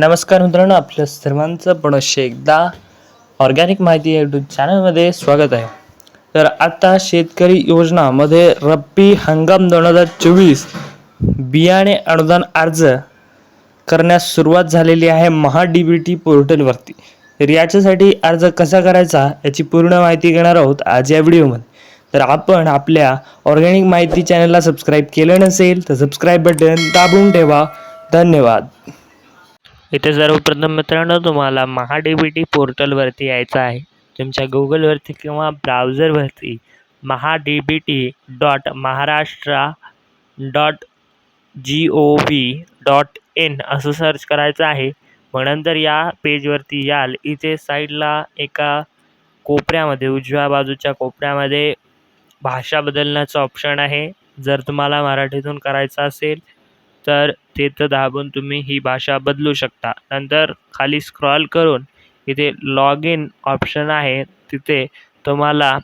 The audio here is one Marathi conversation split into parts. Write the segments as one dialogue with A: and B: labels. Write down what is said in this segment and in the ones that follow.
A: नमस्कार मित्रांनो आपल्या सर्वांचं पुनश्च एकदा ऑर्गॅनिक माहिती यूट्यूब चॅनलमध्ये स्वागत आहे. तर आता शेतकरी योजनामध्ये रब्बी हंगाम दोन हजार चोवीस बियाणे अनुदान अर्ज करण्यास सुरुवात झालेली आहे महा डी बी टी पोर्टलवरती. तर याच्यासाठी अर्ज कसा करायचा याची पूर्ण माहिती घेणार आहोत आज या व्हिडिओमध्ये. तर आपण आपल्या ऑर्गॅनिक माहिती चॅनलला सबस्क्राईब केलं नसेल तर सबस्क्राईब बटन दाबून ठेवा. धन्यवाद. इथे सर्वप्रथम मित्रांनो तुम्हाला महा डी बी टी पोर्टलवरती यायचं आहे. तुमच्या गुगलवरती किंवा ब्राउझरवरती Maha D B T dot Maharashtra dot G O V dot in असं सर्च करायचं आहे. मग नंतर या पेजवरती याल. इथे साईडला एका कोपऱ्यामध्ये उजव्या बाजूच्या कोपऱ्यामध्ये भाषा बदलण्याचं ऑप्शन आहे. जर तुम्हाला मराठीतून करायचं असेल तर तिथं दाबून तुम्ही ही भाषा बदलू शकता. नंतर खाली स्क्रॉल करून इथे लॉग इन ऑप्शन आहे. तिथे तुम्हाला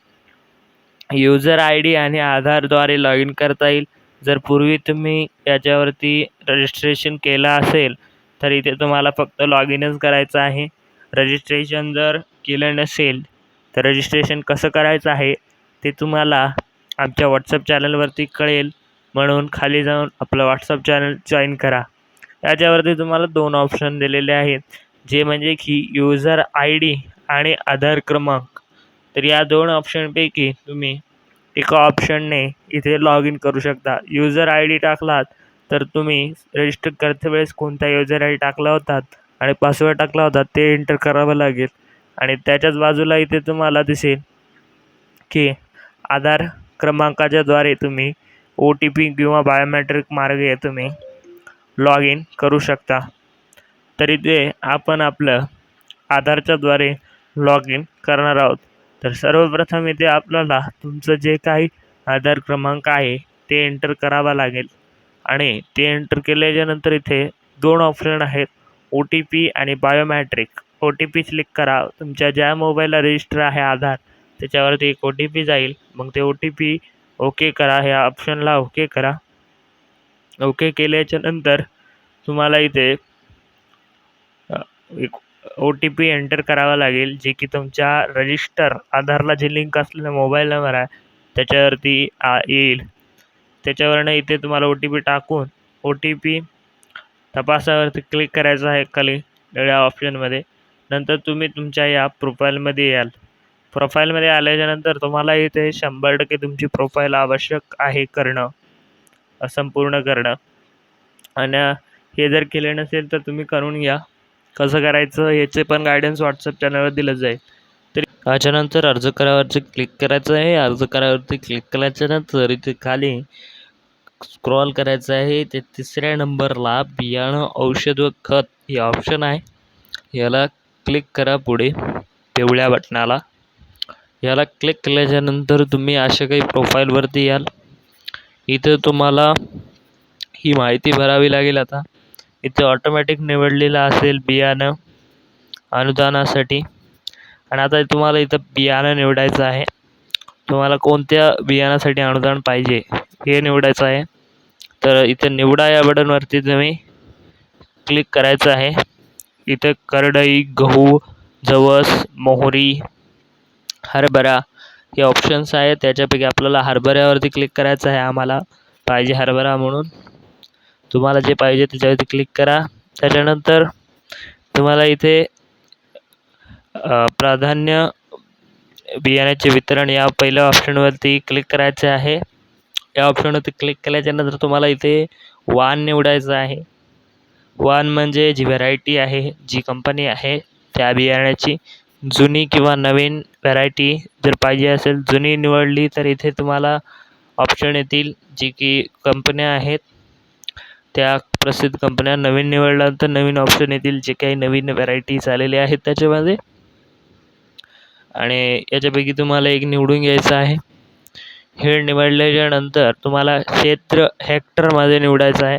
A: युजर आय डी आणि आधारद्वारे लॉग इन करता येईल. जर पूर्वी तुम्ही याच्यावरती रजिस्ट्रेशन केलं असेल तर इथे तुम्हाला फक्त लॉग इनच करायचं आहे. रजिस्ट्रेशन जर केलं नसेल तर रजिस्ट्रेशन कसं करायचं आहे ते तुम्हाला आमच्या व्हॉट्सअप चॅनलवरती कळेल. म्हणून खाली जाऊन आपलं व्हॉट्सअप चॅनल जॉईन करा. याच्यावरती तुम्हाला दोन ऑप्शन दिलेले आहेत. जे म्हणजे की युजर आय डी आणि आधार क्रमांक. तर या दोन ऑप्शनपैकी तुम्ही एका ऑप्शनने इथे लॉग इन करू शकता. युजर आय डी टाकलात तर तुम्ही रजिस्टर करते वेळेस कोणता युजर आय डी टाकला होतात आणि पासवर्ड टाकला होता ते एंटर करावं लागेल. आणि त्याच्याच बाजूला इथे तुम्हाला दिसेल की आधार क्रमांकाच्याद्वारे तुम्ही ओ टी पी किंवा बायोमॅट्रिक मार्गे तुम्ही लॉग इन करू शकता. तरी ते आपण आपलं आधारच्याद्वारे लॉग इन करणार आहोत. तर सर्वप्रथम इथे आपल्याला तुमचं जे काही आधार क्रमांक आहे ते एंटर करावा लागेल. आणि ते एंटर केल्याच्यानंतर इथे दोन ऑप्शन आहेत ओ टी पी आणि biometric O T P click करा. तुमच्या ज्या मोबाईलला रजिस्टर आहे आधार त्याच्यावरती एक ओ टी पी जाईल. मग ते ओ टी पी ओके करा ह्या ऑप्शनला ओके करा. ओके केल्याच्यानंतर तुम्हाला इथे एक ओ टी पी एंटर करावा लागेल जे की तुमच्या रजिस्टर आधारला जे लिंक असलेला मोबाईल नंबर आहे त्याच्यावरती आ येईल. त्याच्यावरनं इथे तुम्हाला ओ टी पी टाकून ओ टी पी तपासावरती क्लिक करायचं आहे खाली या ऑप्शनमध्ये नंतर तुम्ही तुमच्या या प्रोफाईलमध्ये याल. प्रोफाईलमध्ये आल्याच्यानंतर तुम्हाला इथे शंभर टक्के तुमची प्रोफाईल आवश्यक आहे करणं संपूर्ण करणं. आणि हे जर केले नसेल तर तुम्ही करून घ्या. कसं करायचं याचे पण गायडन्स व्हॉट्सअप चॅनलवर दिलं जाईल. तर त्याच्यानंतर अर्ज करावरती क्लिक करायचं आहे. अर्ज करावरती क्लिक केल्याच्यानंतर इथे खाली स्क्रॉल करायचं आहे. ते तिसऱ्या नंबरला बियाणं औषध व खत हे ऑप्शन आहे. याला क्लिक करा पुढे. पिवळ्या बटनाला याला क्लिक केल्याच्यानंतर तुम्ही अशा काही प्रोफाईलवरती याल. इथं तुम्हाला ही माहिती भरावी लागेल आता. इथे ऑटोमॅटिक निवडलेलं असेल बियाणं अनुदानासाठी. आणि आता तुम्हाला इथं बियाणं निवडायचं आहे. तुम्हाला कोणत्या बियाणासाठी अनुदान पाहिजे हे निवडायचं आहे. तर इथं निवडा या बटनवरती तुम्ही क्लिक करायचं आहे. इथं करडई गहू जवस मोहरी हरभरा हे ऑप्शन्स आहेत त्याच्यापैकी आपल्याला हरभऱ्यावरती क्लिक करायचं आहे आम्हाला. पाहिजे हरभरा म्हणून. तुम्हाला जे पाहिजे त्याच्यावरती क्लिक करा. त्याच्यानंतर तुम्हाला इथे प्राधान्य बियाण्याचे वितरण या पहिल्या ऑप्शनवरती क्लिक करायचे आहे. या ऑप्शनवरती क्लिक केल्याच्यानंतर तुम्हाला इथे वाण निवडायचं आहे. वाण म्हणजे जी व्हरायटी आहे जी कंपनी आहे त्या बियाण्याची. जुनी किंवा नवीन व्हरायटी जर पाहिजे असेल जुनी निवडली तर इथे तुम्हाला ऑप्शन येतील जी की कंपन्या आहेत. त्या प्रसिद्ध कंपन्या नवीन निवडल्यानंतर नवीन ऑप्शन येतील जे काही नवीन व्हरायटीज आलेले आहेत त्याच्यामध्ये. आणि याच्यापैकी तुम्हाला एक निवडून घ्यायचं आहे. हे निवडल्याच्यानंतर तुम्हाला क्षेत्र हेक्टरमध्ये निवडायचं आहे.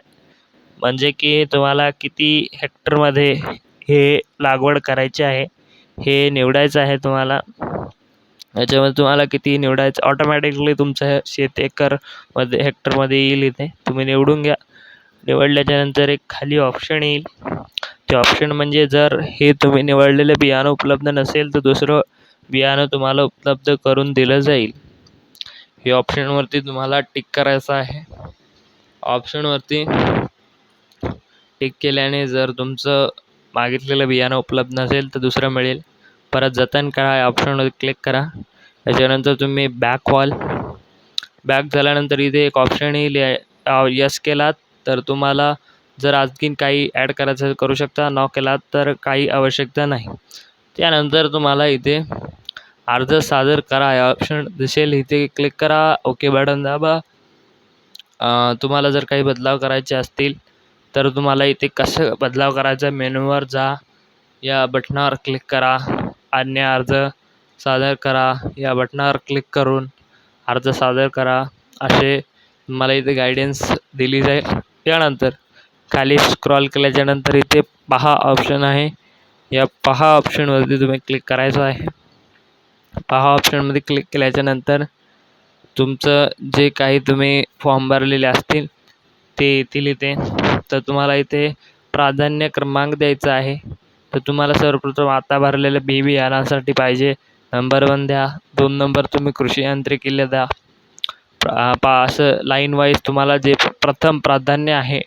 A: म्हणजे की तुम्हाला किती हेक्टरमध्ये हे लागवड करायची आहे. हे निवडायचं आहे तुम्हाला. याच्यामध्ये तुम्हाला किती निवडायचं ऑटोमॅटिकली तुमचं शेत एकरमध्ये हेक्टरमध्ये येईल इथे. तुम्ही निवडून घ्या. निवडल्याच्यानंतर एक खाली ऑप्शन येईल. ते ऑप्शन म्हणजे जर हे तुम्ही निवडलेलं बियाणं उपलब्ध नसेल तर दुसरं बियाणं तुम्हाला उपलब्ध करून दिलं जाईल. हे ऑप्शनवरती तुम्हाला टिक करायचं आहे. ऑप्शनवरती टिक केल्याने जर तुमचं मागितलेलं बियाणं उपलब्ध नसेल तर दुसरं मिळेल. परत जतन करा या ऑप्शनवर क्लिक करा. त्याच्यानंतर तुम्ही बॅक वॉल बॅक झाल्यानंतर इथे एक ऑप्शन येईल यस केलात तर तुम्हाला जर आणखीन काही ॲड करायचं करू शकता. न केलात तर काही आवश्यकता नाही. त्यानंतर तुम्हाला इथे अर्ज सादर करा. या ऑप्शन दिसेल. इथे क्लिक करा. ओके बटन दाबा. तुम्हाला जर काही बदलाव करायचे असतील तर तुम्हाला इथे कसं बदलाव करायचा? मेनूवर जा. या बटनावर क्लिक करा. अन्य अर्ज सादर करा. या बटनावर क्लिक करून अर्ज सादर करा. असे मला इथे गायडन्स दिली जाईल. त्यानंतर खाली स्क्रॉल केल्याच्यानंतर इथे पहा ऑप्शन आहे. या पहा ऑप्शनवरती तुम्ही क्लिक करायचं आहे. पहा ऑप्शनमध्ये क्लिक केल्याच्यानंतर तुमचं जे काही तुम्ही फॉर्म भरलेले असतील ते येतील इथे. तर तुम्हाला इथे प्राधान्य क्रमांक द्यायचा आहे. तर तुम्हाला सर्वप्रथम आता भरलेलं बी बियाणासाठी पाहिजे. नंबर वन द्या. दोन नंबर तुम्ही कृषी यांत्रिकीला द्या. पा असं लाईन वाईज तुम्हाला जे प्रथम प्राधान्य आहे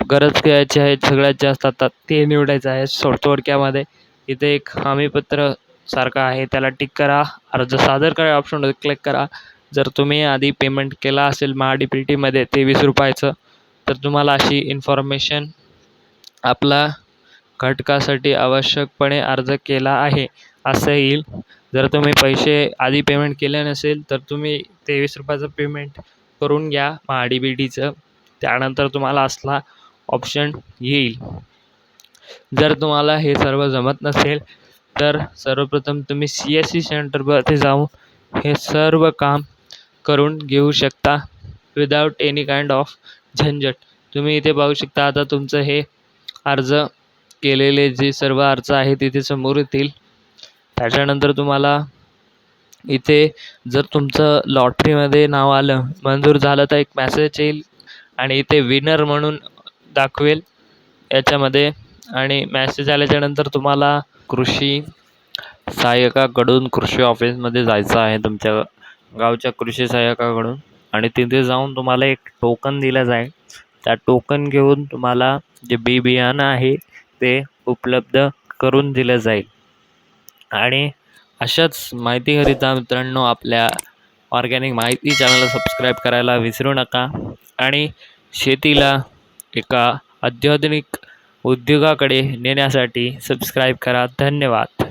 A: गरज घ्यायची आहे सगळ्यात जास्त आता ते निवडायचं आहे सो थोडक्यामध्ये. इथे एक हमीपत्र सारखं आहे. त्याला टिक करा. अर्ज सादर करा ऑप्शनवर क्लिक करा. जर तुम्ही आधी पेमेंट केला असेल महाडी पी टीमध्ये तेवीस रुपयाचं तर तुम्हाला अशी इन्फॉर्मेशन आपला घटकासाठी आवश्यकपणे अर्ज केला आहे. असं येईल. जर तुम्ही पैसे आधी पेमेंट केले नसेल तर तुम्ही तेवीस रुपयाचं पेमेंट करून घ्या महा डी बी टीचं त्यानंतर तुम्हाला असला ऑप्शन येईल. जर तुम्हाला हे सर्व जमत नसेल तर सर्वप्रथम तुम्ही सी एस सी सेंटरवरती जाऊन हे सर्व काम करून घेऊ शकता विदाउट एनी काइंड ऑफ झंझट. तुम्ही इथे पाहू शकता आता तुमचं हे अर्ज केलेले जे सर्व अर्ज आहेत तिथे समोर येतील. त्याच्यानंतर तुम्हाला इथे जर तुमचं लॉटरीमध्ये नाव आलं मंजूर झालं तर एक मॅसेज येईल आणि इथे विनर म्हणून दाखवेल याच्यामध्ये. आणि मॅसेज आल्याच्यानंतर तुम्हाला कृषी सहाय्यकाकडून कृषी ऑफिसमध्ये जायचं आहे तुमच्या गावच्या कृषी सहाय्यकाकडून. आणि तिथे जाऊन तुम्हाला एक टोकन दिलं जाईल. त्या टोकन घेऊन तुम्हाला जे बी बियाणं आहे ते उपलब्ध करून दिलं जाईल. आणि अशाच माहितीकरिता मित्रांनो आपल्या ऑर्गॅनिक माहिती चॅनलला सबस्क्राईब करायला विसरू नका. आणि शेतीला एका अत्याधुनिक उद्योगाकडे नेण्यासाठी सबस्क्राईब करा. धन्यवाद.